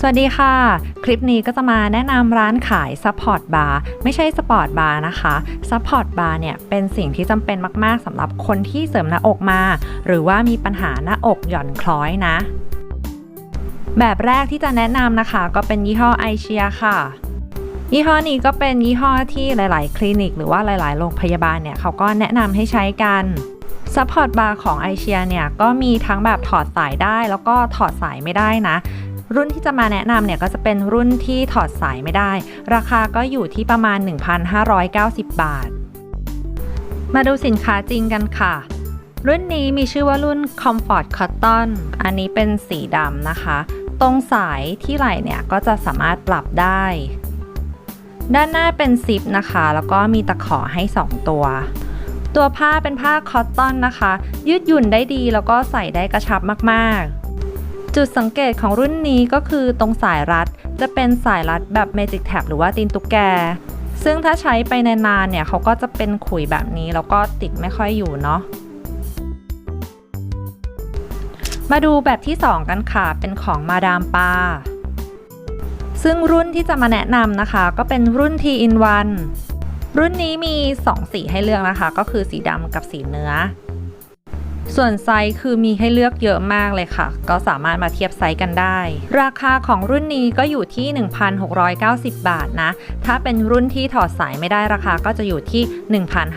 สวัสดีค่ะ คลิปนี้ก็จะมาแนะนำร้านขายซัพพอร์ตบาร์ไม่ใช่สปอร์ตบาร์นะคะซัพพอร์ตบาร์เนี่ยเป็นสิ่งที่จำเป็นมาก ๆสำหรับคนที่เสริมหน้าอกมา หรือว่ามีปัญหาหน้าอกหย่อนคล้อยนะ แบบแรกที่จะแนะนำนะคะ ก็เป็นยี่ห้อไอเชียค่ะ ยี่ห้อนี้ก็เป็นยี่ห้อที่หลาย ๆ คลินิก หรือว่าหลาย ๆ โรงพยาบาลเนี่ยเขาก็แนะนำให้ใช้กันซัพพอร์ตบาร์ของไอเชียเนี่ยก็มีทั้งแบบถอดสายได้แล้วก็ถอดสายไม่ได้นะ รุ่นที่จะมาแนะนำเนี่ยก็จะเป็นรุ่นที่ถอดสายไม่ได้ ราคาก็อยู่ที่ประมาณ 1,590 บาท มาดูสินค้าจริงกันค่ะ รุ่นนี้มีชื่อว่ารุ่น Comfort Cotton อันนี้เป็นสีดำนะคะ ตรงสายที่ไหล่เนี่ยก็จะสามารถปรับได้ ด้านหน้าเป็นซิปนะคะ แล้วก็มีตะขอให้ 2 ตัวตัวผ้าเป็นผ้าคอตตอนนะคะ ยืดหยุ่นได้ดีแล้วก็ใส่ได้กระชับมากๆ จุดสังเกตของรุ่นนี้ก็คือตรงสายรัด จะเป็นสายรัดแบบ Magic Tab หรือว่าตีนตุ๊กแก ซึ่งถ้าใช้ไปนานๆเนี่ยเขาก็จะเป็นขุยแบบนี้แล้วก็ติดไม่ค่อยอยู่เนาะมาดูแบบที่ 2 กันค่ะ เป็นของมาดามปา ซึ่งรุ่นที่จะมาแนะนำนะคะ ก็เป็นรุ่น T in 1รุ่นนี้มี 2 สีให้เลือกนะคะ ก็คือสีดำกับสีเนื้อ ส่วนไซส์คือมีให้เลือกเยอะมากเลยค่ะ ก็สามารถมาเทียบไซส์กันได้ ราคาของรุ่นนี้ก็อยู่ที่ 1,690 บาทนะ ถ้าเป็นรุ่นที่ถอดสายไม่ได้ราคาก็จะอยู่ที่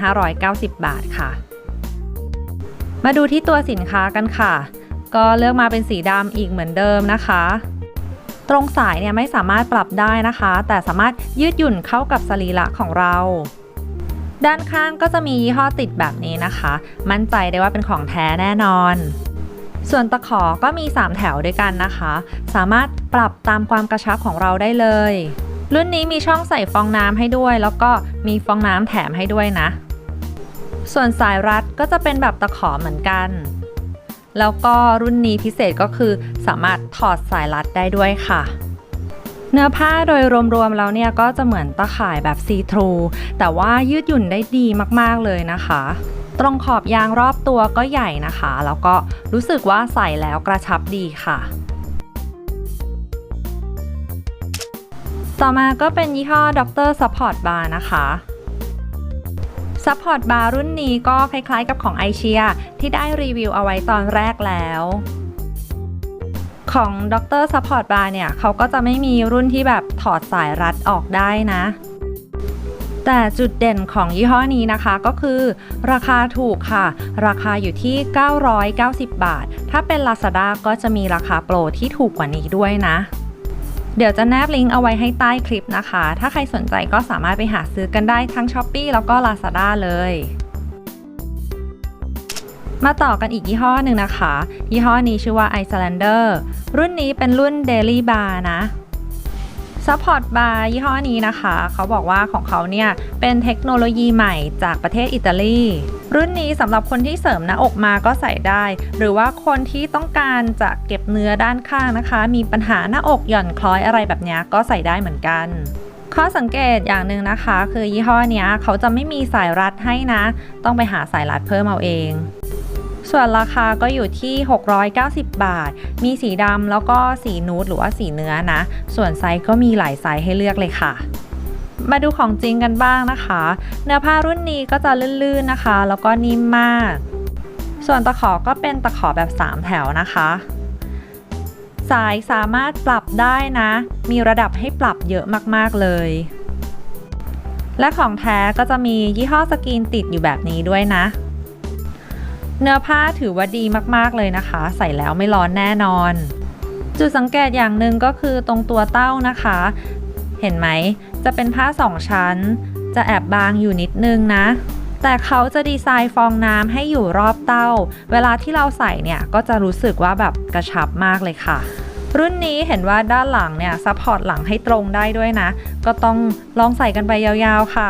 1,590 บาทค่ะ มาดูที่ตัวสินค้ากันค่ะ ก็เลือกมาเป็นสีดำอีกเหมือนเดิมนะคะตรงสายเนี่ยไม่สามารถปรับได้นะคะ แต่สามารถยืดหยุ่นเข้ากับสรีระของเรา ด้านข้างก็จะมียี่ห้อติดแบบนี้นะคะ มั่นใจได้ว่าเป็นของแท้แน่นอน ส่วนตะขอก็มี 3 แถวด้วยกันนะคะ สามารถปรับตามความกระชับของเราได้เลย รุ่นนี้มีช่องใส่ฟองน้ำให้ด้วย แล้วก็มีฟองน้ำแถมให้ด้วยนะ ส่วนสายรัดก็จะเป็นแบบตะขอเหมือนกัน แล้วก็รุ่นนี้พิเศษก็คือสามารถถอดสายรัดได้ด้วยค่ะ เนื้อผ้าโดยรวมๆแล้วเนี่ยก็จะเหมือนตะข่ายแบบซีทรูแต่ว่ายืดหยุ่นได้ดีมากๆเลยนะคะ ตรงขอบยางรอบตัวก็ใหญ่นะคะ แล้วก็รู้สึกว่าใส่แล้วกระชับดีค่ะ ต่อมาก็เป็นยี่ห้อดร Support Bar นะคะซัพพอร์ตบาร์รุ่นนี้ก็คล้ายๆกับของไอเชียที่ได้รีวิวเอาไว้ตอนแรกแล้ว ของดร Support Bar เนี่ยเขาก็จะไม่มีรุ่นที่แบบถอดสายรัดออกได้นะ แต่จุดเด่นของยี่ห้อนี้นะคะก็คือ ราคาถูกค่ะ ราคาอยู่ที่ 990 บาท ถ้าเป็น Lazada ก็จะมีราคาโปรที่ถูกกว่านี้ด้วยนะเดี๋ยวจะแนบลิงก์เอาไว้ให้ใต้คลิปนะคะ ถ้าใครสนใจก็สามารถไปหาซื้อกันได้ทั้ง s h อ p e e แล้วก็ Lazada เลย มาต่อกันอีกยี่ห้อหนึ่งนะคะ ยี่ห้อนี้ชื่อว่า Icelander รุ่นนี้เป็นรุ่น Daily Bar นะ Support Bar ยี่ห้อนี้นะคะ เขาบอกว่าของเขาเนี่ย เป็นเทคโนโลยีใหม่จากประเทศอิตาลี รุ่นนี้สำหรับคนที่เสริมหน้าอกมาก็ใส่ได้ หรือว่าคนที่ต้องการจะเก็บเนื้อด้านข้างนะคะ มีปัญหาหน้าอกหย่อนคล้อยอะไรแบบนี้ก็ใส่ได้เหมือนกัน ข้อสังเกตอย่างหนึ่งนะคะ คือยี่ห้อนี้เขาจะไม่มีสายรัดให้นะ ต้องไปหาสายรัดเพิ่มเอาเอง ส่วนราคาก็อยู่ที่ 690 บาท มีสีดำแล้วก็สีนูดหรือว่าสีเนื้อนะ ส่วนไซส์ก็มีหลายไซส์ให้เลือกเลยค่ะมาดูของจริงกันบ้างนะคะ เนื้อผ้ารุ่นนี้ก็จะลื่นๆนะคะ แล้วก็นิ่มมาก ส่วนตะขอก็เป็นตะขอแบบ 3 แถวนะคะ สายสามารถปรับได้นะ มีระดับให้ปรับเยอะมากๆเลย และของแท้ก็จะมียี่ห้อสกรีนติดอยู่แบบนี้ด้วยนะ เนื้อผ้าถือว่าดีมากๆเลยนะคะ ใส่แล้วไม่ร้อนแน่นอน จุดสังเกตอย่างหนึ่งก็คือตรงตัวเต้านะคะ เห็นไหม จะเป็นผ้าสองชั้น จะแอบบางอยู่นิดนึงนะ แต่เขาจะดีไซน์ฟองน้ำให้อยู่รอบเต้า เวลาที่เราใส่เนี่ยก็จะรู้สึกว่าแบบกระชับมากเลยค่ะรุ่นนี้เห็นว่าด้านหลังเนี่ยซัพพอร์ตหลังให้ตรงได้ด้วยนะ ก็ต้องลองใส่กันไปยาวๆค่ะ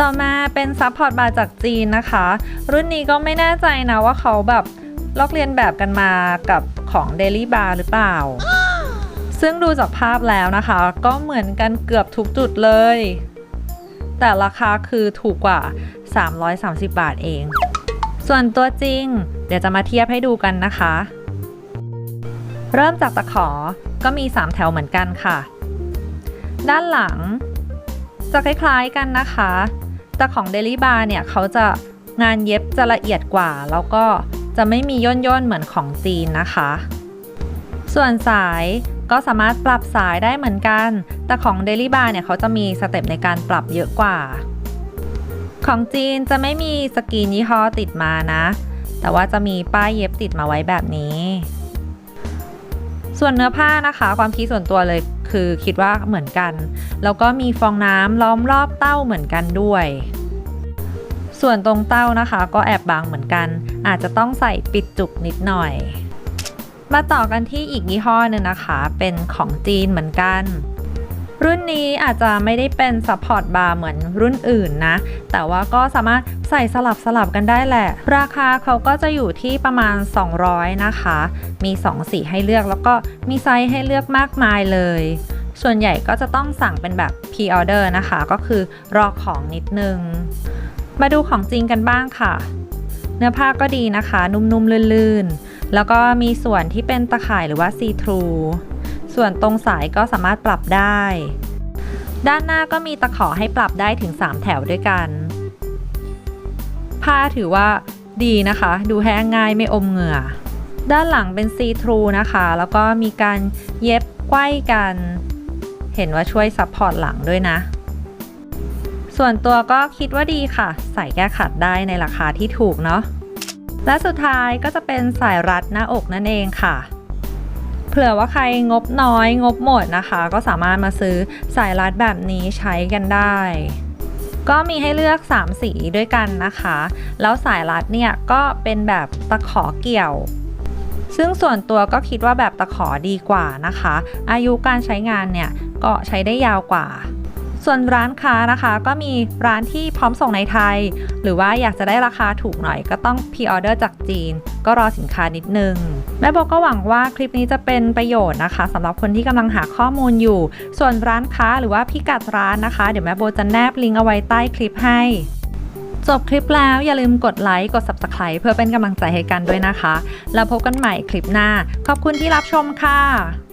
ต่อมาเป็นซัพพอร์ตบาร์จากจีนนะคะ รุ่นนี้ก็ไม่แน่ใจนะว่าเขาแบบลอกเลียนแบบกันมากับของ Daily Bar หรือเปล่า ซึ่งดูจากภาพแล้วนะคะ ก็เหมือนกันเกือบทุกจุดเลย แต่ราคาคือถูกกว่า 330 บาทเอง ส่วนตัวจริง เดี๋ยวจะมาเทียบให้ดูกันนะคะ เริ่มจากตะขอก็มี 3 แถวเหมือนกันค่ะ ด้านหลังจะคล้ายๆกันนะคะ แต่ของ Daily Bar เนี่ยเขาจะงานเย็บจะละเอียดกว่า แล้วก็จะไม่มีย่นย่นๆเหมือนของจีนนะคะ ส่วนสายก็สามารถปรับสายได้เหมือนกัน แต่ของ Daily Bar เนี่ยเขาจะมีสเต็ปในการปรับเยอะกว่า ของจีนจะไม่มีสกรีนยี่ห้อติดมานะ แต่ว่าจะมีป้ายเย็บติดมาไว้แบบนี้ ส่วนเนื้อผ้านะคะ ความคิดส่วนตัวเลย คือคิดว่าเหมือนกัน แล้วก็มีฟองน้ำล้อมรอบเต้าเหมือนกันด้วย ส่วนตรงเต้านะคะก็แอบบางเหมือนกัน อาจจะต้องใส่ปิดจุกนิดหน่อย มาต่อกันที่อีกยี่ห้อหนึ่งนะคะ เป็นของจีนเหมือนกัน รุ่นนี้อาจจะไม่ได้เป็นซัพพอร์ตบาร์เหมือนรุ่นอื่นนะ แต่ว่าก็สามารถใส่สลับสลับกันได้แหละ ราคาเขาก็จะอยู่ที่ประมาณ 200 นะคะ มี 2 สีให้เลือกแล้วก็มีไซส์ให้เลือกมากมายเลย ส่วนใหญ่ก็จะต้องสั่งเป็นแบบ pre-order นะคะ ก็คือรอของนิดนึง มาดูของจริงกันบ้างค่ะ เนื้อผ้าก็ดีนะคะ นุ่มๆลื่นๆ แล้วก็มีส่วนที่เป็นตะข่ายหรือว่า see through ส่วนตรงสายก็สามารถปรับได้ ด้านหน้าก็มีตะขอให้ปรับได้ถึง 3 แถวด้วยกัน ผ้าถือว่าดีนะคะ ดูแห้งง่ายไม่อมเหงื่อ ด้านหลังเป็นซีทรูนะคะ แล้วก็มีการเย็บไขว้กัน เห็นว่าช่วยซัพพอร์ตหลังด้วยนะ ส่วนตัวก็คิดว่าดีค่ะ ใส่แก้ขัดได้ในราคาที่ถูกเนาะและสุดท้ายก็จะเป็นสายรัดหน้าอกนั่นเองค่ะ เผื่อว่าใครงบน้อยงบหมดนะคะ ก็สามารถมาซื้อสายรัดแบบนี้ใช้กันได้ ก็มีให้เลือก 3 สีด้วยกันนะคะ แล้วสายรัดเนี่ยก็เป็นแบบตะขอเกี่ยว ซึ่งส่วนตัวก็คิดว่าแบบตะขอดีกว่านะคะ อายุการใช้งานเนี่ยก็ใช้ได้ยาวกว่า ส่วนร้านค้านะคะก็มีร้านที่พร้อมส่งในไทย หรือว่าอยากจะได้ราคาถูกหน่อยก็ต้องพ r ออเดอร์จากจีน ก็รอสินค้านิดนึง แม่โบก็หวังว่าคลิปนี้จะเป็นประโยชน์นะคะสำหรับคนที่กำลังหาข้อมูลอยู่ ส่วนร้านค้าหรือว่าพิกัดร้านนะคะ เดี๋ยวแม่โบจะแนบลิงก์เอาไว้ใต้คลิปให้ จบคลิปแล้วอย่าลืมกดไลค์กด Subscribe เพื่อเป็นกำลังใจให้กันด้วยนะคะ แล้วพบกันใหม่คลิปหน้า ขอบคุณที่รับชมค่ะ